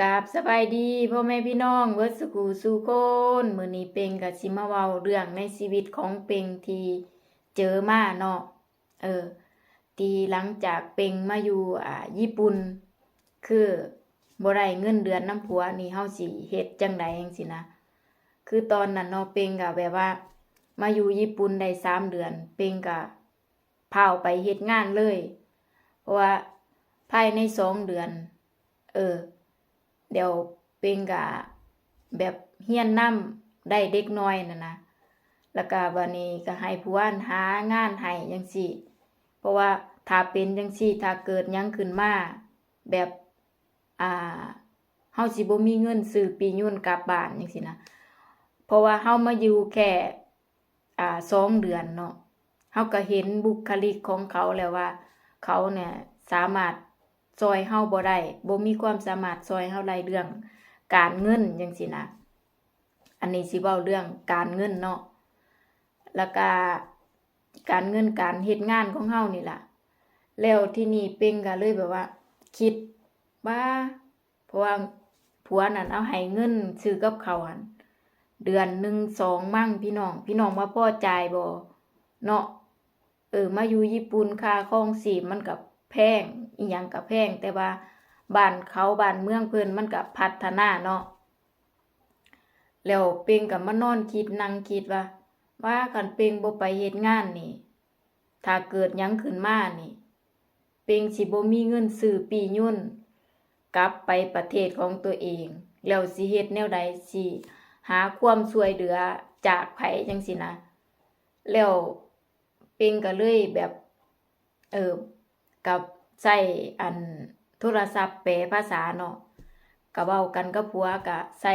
กาบสบายดีพ่อแม่พี่น้องเวิร์สกูสู่คนมือนี้เป็งก็สิมาเวาเรื่องในชีวิตของเป็งที่เจอมาเนาะเออที่หลังจากเป็งมาอยู่อ่าญี่ปุ่น คือบ่ได้เงินเดือนน้ำผัวนี่เฮาสิเฮ็ดจังใดจังซี่นะ คือตอนนั้นเนาะเป็งก็แบบว่า มาอยู่ญี่ปุ่นได้สามเดือน เป็งก็พาไปเฮ็ดงานเลย เพราะว่าภายในสองเดือน เออ เดี๋ยวเป็งกะแบบเฮียนนำได้เด็กน้อยน่ะนะแล้วก็บัดนี้ก็ให้ผู้อ่านหางานให้จังซี่ เพราะว่าถ้าเป็นจังซี่ถ้าเกิดยังขึ้นมาแบบอ่าเฮาสิบ่มีเงินซื้อปียุ่นกลับบ้านจังซี่นะเพราะว่าเฮามาอยู่แค่อ่าสองเดือนเนาะเฮาก็เห็นบุคลิกของเขาแล้วว่า เขาเนี่ยสามารถ ซอยเฮาบ่ได้บ่มีความสามารถซอยเฮาได้เรื่อง การเงินจังซี่นะอันนี้สิเว้าเรื่องการเงินเนาะแล้วก็การเงินการเฮ็ดงานของเฮานี่ล่ะ แล้วที่นี่เป้งก็เลยแบบว่า คิดว่าเพราะว่าผัวนั่นเอาให้เงินซื้อกับเขาวหั่นเดือนหนึ่งสองมั่งพี่น้อง พี่น้องว่าพ่อจ่ายบ่เนาะเออมาอยู่ญี่ปุ่นค่าครองชีมันกับ แพงอีหยังกับแพง แต่ว่าบ้านเขาบ้านเมืองเพิ่นมันกับพัฒนาเนาะแล้วเป่งกับมานอนคิดนั่งคิดว่า ว่าคันเป่งบ่ไปเฮ็ดงานนี่ ถ้าเกิดหยังขึ้นมานี่ เป่งสิบ่มีเงินซื้อปียุ่น กลับไปประเทศของตัวเอง แล้วสิเฮ็ดแนวใดสิหาความช่วยเหลือจากไผจังซี่นะ แล้วเป่งก็เลยแบบ เออ กับใช้อันโทรศัพท์แปลภาษาเนาะก็เว้ากันกับผัวก็ใช้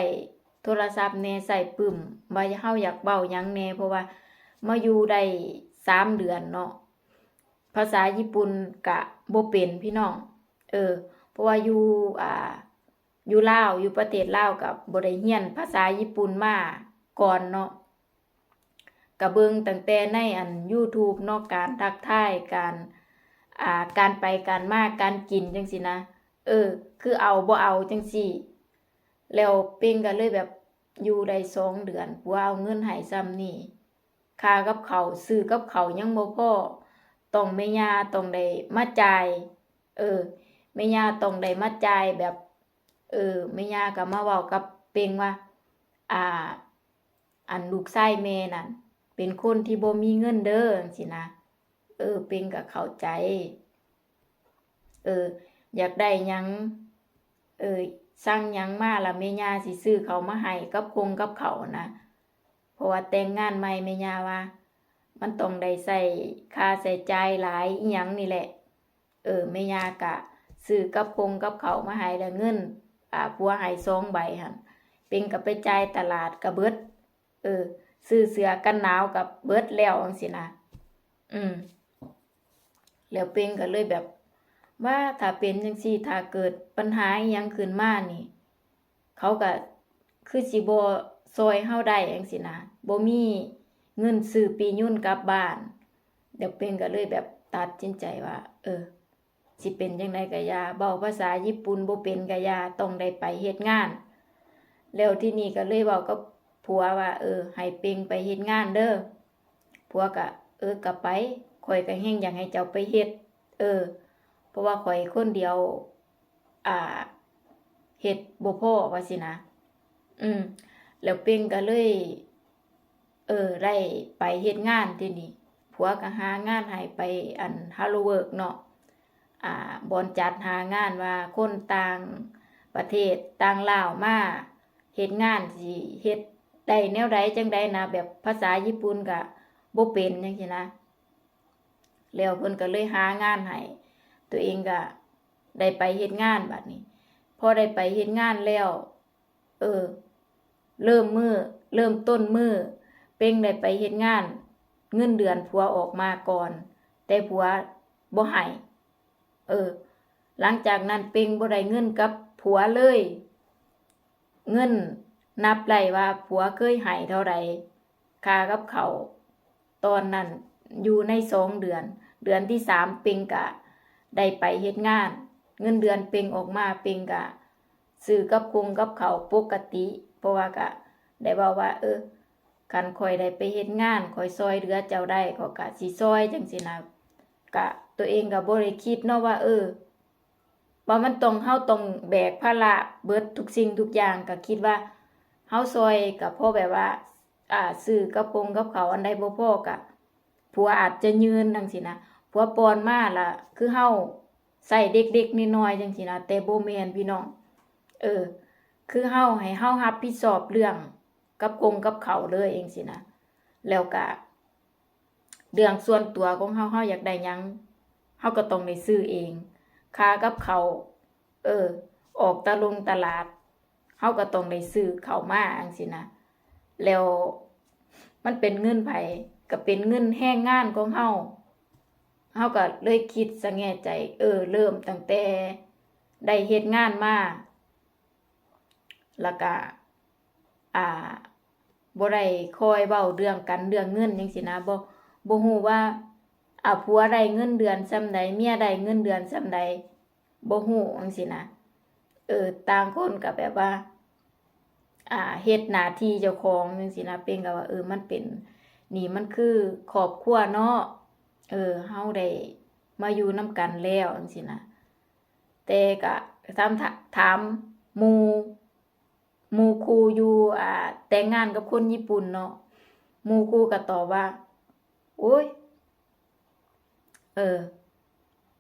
โทรศัพท์แน่ใช้ปึ้มว่าเฮาอยากเว้าหยังแน่เพราะว่ามาอยู่ได้สามเดือนเนาะภาษาญี่ปุ่นก็บ่เป็นพี่น้อง เออ เพราะว่าอยู่อ่าอยู่ลาวอยู่ประเทศลาวกับบ่ได้เรียน ภาษาญี่ปุ่นมาก่อนเนาะก็เบิงตั้งแต่ในอัน YouTube เนาะการทักทายการ อ่าการไปการมาการกินจังซี่นะ เออ คือเอาบ่เอาจังซี่แล้วเป้งก็เลยแบบอยู่ได้สองเดือนผัวเอาเงินให้ซ้ำนี่ค่ากับเขาซื้อกับเขายังบ่พอต้องแม่ย่าต้องได้มาจ่ายเออแม่ย่าต้องได้มาจ่ายแบบ เออแม่ย่าก็มาเว้ากับเป้งว่า อ่า อันลูกชายแม่นั่นเป็นคนที่บ่มีเงินเด้อจังซี่นะ เออ เป็งก็เข้าใจ เออ อยากได้ยัง เออสั่งยังมาละแม่ย่าสิซื้อเขามาให้กับคงกับเขานะเพราะว่าแต่งงานใหม่แม่ย่าว่า มันต้องได้ใส่ค่าใช้จ่ายหลายอีหยังนี่แหละ เออแม่ย่าก็ซื้อกับคงกับเขามาให้แล้วเงินอ่าผัวให้สองใบหันเป็งก็ไปจ่ายตลาดก็เบิด เออ ซื้อเสื้อกันหนาวกับเบิดแล้วจังซี่นะอืม แล้วเป้งก็เลยแบบ ว่าถ้าเป็นจังซี่ถ้าเกิดปัญหาอยังขึ้นมานี่ เขาก็คือสิบ่ซอยเฮาได้จังซี่นะบ่มีเงินซื้อปียุ่นกลับบ้าน เดี๋ยวเป้งก็เลยแบบตัดสินใจว่า เออ สิเป็นจังไดก็ยาเว้าภาษาญี่ปุ่นบ่เป็นก็ยาต้องได้ไปเฮ็ดงาน แล้วที่นี่ก็เลยเว้ากับผัวว่า เออ ให้เป้งไปเฮ็ดงานเด้อผัวก็เออก็ไป ข่อยก็แฮงอยากให้เจ้าไปเฮ็ด เออ เพราะว่าข่อยคนเดียว อ่าเฮ็ดบ่พอว่าสินะ อืม แล้วเป้งก็เลย เออได้ไปเฮ็ดงานที่นี่ผัวก็หางานให้ไปอันฮาโลเวิร์กเนาะ อ่าบอนจัดหางานว่าคนต่างประเทศต่างลาวมาเฮ็ดงานสิเฮ็ดได้แนวใดจังใดนะแบบภาษาญี่ปุ่นก็บ่เป็นจังซี่นะ แล้วเพิ่นก็เลยหางานให้ตัวเองก็ได้ไปเฮ็ดงานบัดนี้พอได้ไปเฮ็ดงานแล้ว เออ เริ่มมือเริ่มต้นมือเป้งได้ไปเฮ็ดงาน เงินเดือนผัวออกมาก่อน แต่ผัวบ่ให้เออ หลังจากนั้นเป้งบ่ได้เงินกับผัวเลย เงินนับได้ว่าผัวเคยให้เท่าใดค่ากับเขาตอนนั้น อยู่ในสองเดือน เดือนที่สามเป้งกะได้ไปเฮ็ดงาน เงินเดือนเป้งออกมาเป้งกะซื้อกับคงกับเขาปกติ เพราะว่าก็ได้เว้าว่า เออคันข่อยได้ไปเฮ็ดงานข่อยซอยเหลือเจ้าได้ขอก็สิซอยจังซี่นะก็ตัวเองก็บ่ได้คิดเนาะว่า เออว่ามันต้องเฮาต้องแบกภาระเบิดทุกสิ่งทุกอย่างก็คิดว่าเฮาซอยก็พอแบบว่า อ่าซื้อกับคงกับเขาอันใดบ่พอก็ ผัวอาจจะยืนจังซี่นะผัวปอนมาละคือเฮาใส่เด็กๆน้อยจังซี่นะแต่บ่แมนพี่น้อง เออ คือเฮาให้เฮารับผิดชอบเรื่องกับกงกับเขาเลยเองสินะแล้วก็เรื่องส่วนตัวของเฮาเฮาอยากได้ยังเฮาก็ต้องได้ซื้อเองค่ากับเขาเออ ออกตะลงตลาดเฮาก็ต้องได้ซื้อเข้ามาจังซี่นะแล้วมันเป็นเงินไผ ก็เป็นเงินแห้งงานของเฮาเฮาก็เลยคิดสะแง่ใจ เออ เริ่มตั้งแต่ได้เฮ็ดงานมาแล้วก็อ่าบ่ได้คอยเว้าเรื่องกันเรื่องเงินจังซี่นะบ่บ่ฮู้ว่าอ่าผัวได้เงินเดือนส่ำใดเมียได้เงินเดือนส่ำใดบ่ฮู้จังซี่นะเออต่างคนก็แบบว่า อ่าเฮ็ดหน้าที่เจ้าของจังซี่นะเป็นก็ว่าเออมันเป็น นี่มันคือครอบครัวเนาะเออเฮาได้มาอยู่นํกันแล้วจังซี่นะแต่ก็ถามถามมูมูคูอยู่อ่าแต่งงานกับคนญี่ปุ่นเนาะมูคูก็ตอบว่า โอ้ย เออ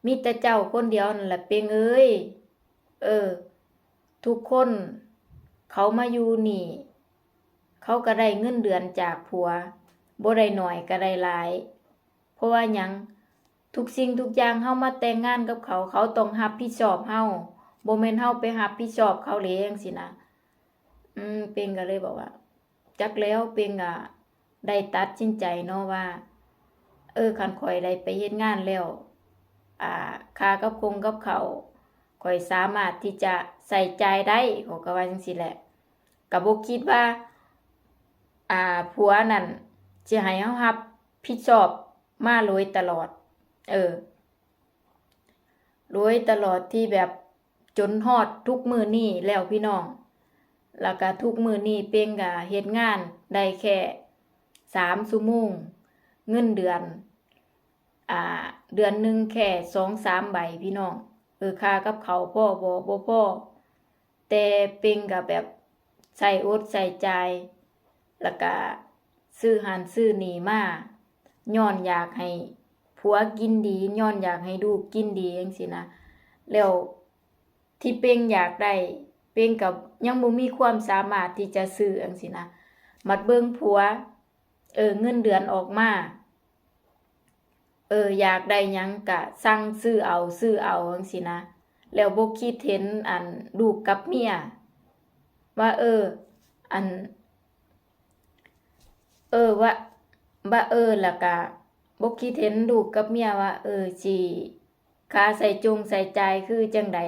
มีแต่เจ้าคนเดียวนั่นแหละเปียงเอ้ยเออ ทุกคน เขามาอยู่นี่ เขาก็ได้เงินเดือนจากผัว บ่ได้หน่อยก็ได้หลาย เพราะว่าหยังทุกสิ่งทุกอย่างเฮามาแต่งงานกับเขา เขาต้องรับผิดชอบเฮาบ่แม่นเฮาไปรับผิดชอบเขาเลยจังซี่นะอืมเป็งก็เลยบอกว่า จักแล้วเป็งก็ได้ตัดสินใจเนาะว่า เออคันข่อยได้ไปเฮ็ดงานแล้ว อ่าค่ากับคงกับเขาข่อยสามารถที่จะใส่ใจได้เขาก็ว่าจังซี่แหละก็บ่คิดว่า อ่าผัวนั่น สิให้เฮารับผิดชอบมาโดยตลอด เออโดยตลอดที่แบบจนฮอดทุกมือนี้แล้วพี่น้อง แล้วก็ทุกมือนี้เป้งก็เฮ็ดงานได้แค่สามชั่วโมงเงินเดือน อ่า เดือนหนึ่งแค่สองสามใบพี่น้อง เออค่ากับเขาพ่อบ่บ่พ่อ แต่เป้งก็แบบใส่อดใส่ใจ แล้วก็ ซื้อหันซื้อนีมาย้อนอยากให้ผัวกินดีย้อนอยากให้ลูกกินดีจังซี่นะแล้วที่เป้งอยากได้เป้งกับยังบ่มีความสามารถที่จะซื้อจังซี่นะมัดเบิ่งผัว เออเงินเดือนออกมาเอออยากได้ยังก็สั่งซื้อเอาซื้อเอาจังซี่นะแล้วบ่คิดเห็นอันลูกกับเมียว่าเออ อัน ออว่าว่าเออล้วก็บ่คิดเห็นลูกกับเมียว่า เออสิคาใส่จงใส่ใจคือจังใด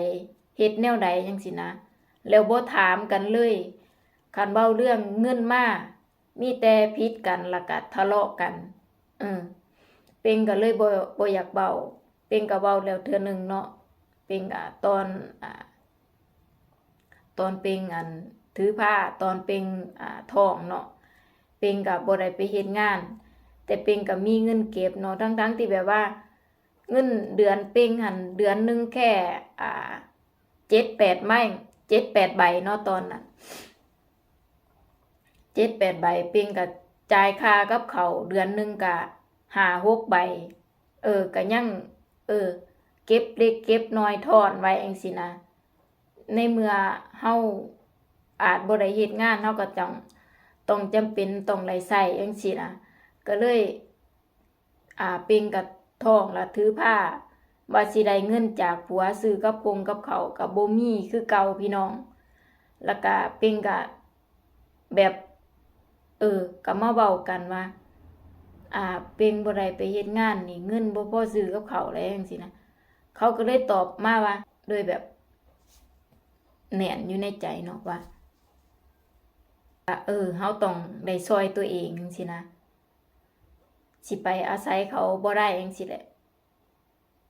เฮ็ดแนวใดจังซี่นะ แล้วบ่ถามกันเลยคันเว้าเรื่องเงินมามีแต่ผิดกันล้วก็ทะเลาะกัน เออเป็งก็เลยบ่บ่อยากเว้าเป็งก็เว้าแล้วเทื่อหนึงเนาะเป็งก็ตอนอ่าตอนเป็งอันถือผ้าตอนเป็งอ่าท้องเนาะ เป็งก็บ่ได้ไปเฮ็ดงาน แต่เป็งก็มีเงินเก็บเนาะทั้งๆที่แบบว่า เงินเดือนเป็งหันเดือนหนึงแค่อ่าเจ็ดแปดไม้เจ็ดแปดใบเนาะตอนนั้นเจ็ดแปดใบเป็งก็จ่ายค่ากับเขาเดือนหนึงก็ห้าหกใบ เออก็ยังเออ เก็บเล็กเก็บน้อยทอนไว้เองสินะในเมื่อเฮาอาจบ่ได้เฮ็ดงานเฮาก็ต้อง ต้องจำเป็นต้องได้ใช้จังซี่นะก็เลย อ่าเป็งกับทองละถือผ้าว่าสิได้เงินจากผัวซื้อกับคงกับเขากับโบมี่คือเก่าพี่น้อง แล้วก็เป็งก็แบบ เออก็มาเว้ากันว่า อ่าเป็งบ่ได้ไปเฮ็ดงานนี่เงินบ่พอซื้อกับเขาวแล้วจังซี่นะเขาก็เลยตอบมาว่าโดยแบบแน่นอยู่ในใจเนาะว่าว่า เออเฮาต้องได้ซอยตัวเองจังซี่นะ สิไปอาศัยเขาบ่ได้จังซี่แหละ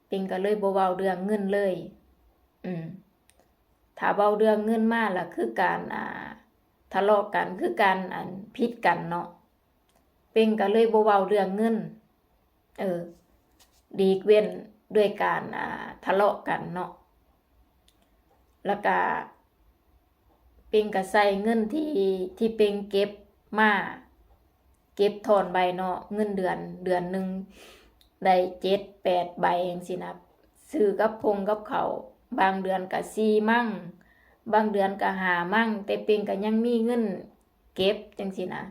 เป็งก็เลยบ่เว้าเรื่องเงินเลย อืมถ้าเว้าเรื่องเงินมาล่ะคือการอ่าทะเลาะกันคือการอันผิดกันเนาะเป็งก็เลยบ่เว้าเรื่องเงิน เออ ดีกเว้นด้วยการอ่าทะเลาะกันเนาะแล้วก็ เป็งก็ใส่เงินที่ที่เป็งเก็บมาเก็บถอนใบเนาะเงินเดือนเดือนหนึ่งได้เจ็ดแปดใบเองสินะซื้อกับพงกับเขาบางเดือนก็สี่มั่ง บางเดือนก็หามั่ง แต่เป็งก็ยังมีเงินเก็บจังสินะ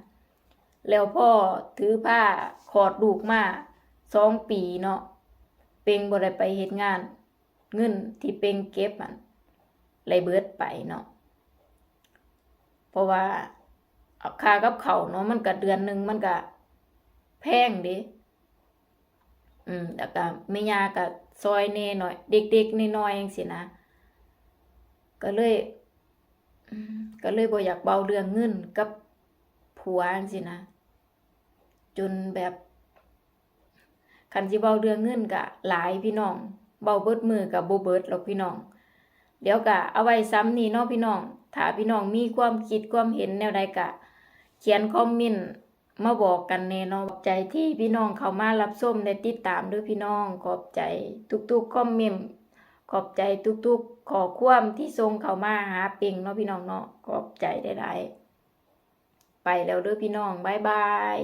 แล้วพ่อถือผ้าขอดลูกมาสองปีเนาะเป็งบ่ได้ไปเฮ็ดงาน เงินที่เป็งเก็บมันเลยเบิดไปเนาะ เพราะว่าค่ากับเขาเนาะมันก็เดือนหนึ่งมันก็แพงดิอืมแล้วก็แม่ยาก็ซอยแหน่หน่อย เด็กๆน้อยๆจังซี่นะ ก็เลยก็เลยบ่อยากเบาเรื่องเงินกับผัวจังซี่นะ จนแบบคันสิเบาเรื่องเงินก็หลายพี่น้อง เบาเบิดมือกับโบเบิดหรอกพี่น้อง เดี๋ยวก็เอาไว้ซ้ำนี่เนาะพี่น้อง ถ้าพี่น้องมีความคิดความเห็นแนวใดกะ เขียนคอมเมนต์มาบอกกันแน่เนาะขอบใจที่พี่น้องเข้ามารับส้มและติดตามด้วยพี่น้องขอบใจทุกๆคอมเมนต์ขอบใจทุกๆขอความที่ทรงเข้ามาหาเป่งเนาะพี่น้องเนาะขอบใจได้ๆไปแล้วเด้อพี่น้องบ๊ายบาย